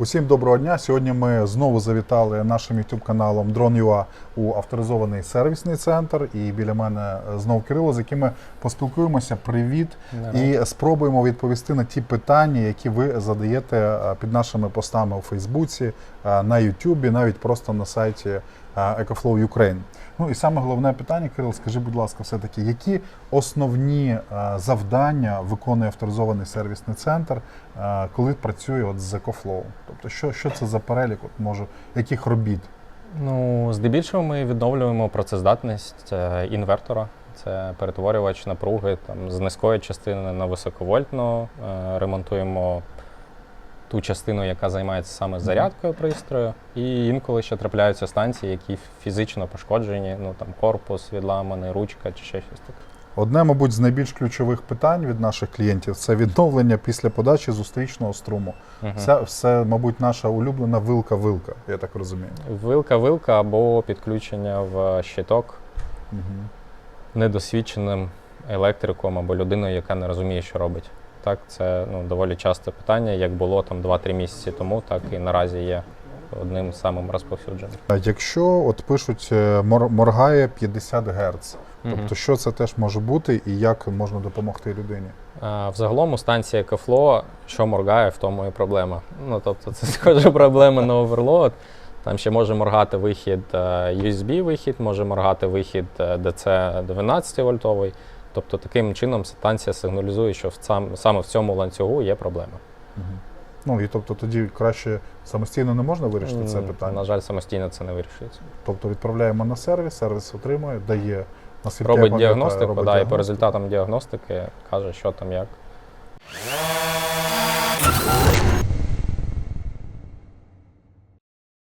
Усім доброго дня. Сьогодні ми знову завітали нашим youtube каналом Drone.ua у авторизований сервісний центр. І біля мене знову Кирило, з яким ми поспілкуємося. Привіт! І спробуємо відповісти на ті питання, які ви задаєте е, під нашими постами у Фейсбуці, е, на Ютубі, навіть просто на сайті е, EcoFlow Ukraine. Ну і саме головне питання, Кирил, скажи, будь ласка, все-таки, які основні е, завдання виконує авторизований сервісний центр, е, коли працює от з EcoFlow? Тобто, що, що це за перелік, от, може, яких робіт? Ну, здебільшого ми відновлюємо працездатність е, інвертора. Це перетворювач напруги там, з низької частини на високовольтну. Ремонтуємо ту частину, яка займається саме зарядкою пристрою. І інколи ще трапляються станції, які фізично пошкоджені, ну там корпус відламаний, ручка чи ще щось таке. Одне, мабуть, з найбільш ключових питань від наших клієнтів це відновлення після подачі зустрічного струму. Мгм. Це все, мабуть, наша улюблена вилка-вилка, я так розумію. Вилка-вилка або підключення в щиток Угу. недосвідченим електриком або людиною, яка не розуміє, що робить. Так, це ну, доволі часте питання, як було там 2-3 місяці тому, так і наразі є одним з самим розповсюдженим. А Якщо от пишуть е, мор- моргає 50 Гц, тобто що це теж може бути і як можна допомогти людині? Взагалом у станції EcoFlow, що моргає, в тому і проблема. Ну, тобто це схоже проблема на оверлоад. Там ще може моргати вихід е, USB-вихід, може моргати вихід DC 12 вольтовий. Тобто таким чином станція сигналізує, що сам, саме в цьому ланцюгу є проблема. Ну і тобто тоді краще самостійно не можна вирішити це питання. На жаль, самостійно це не вирішується. Тобто відправляємо на сервіс, сервіс отримує, дає наскільки Робить діагностику, да, і по результатам діагностики каже, що там як.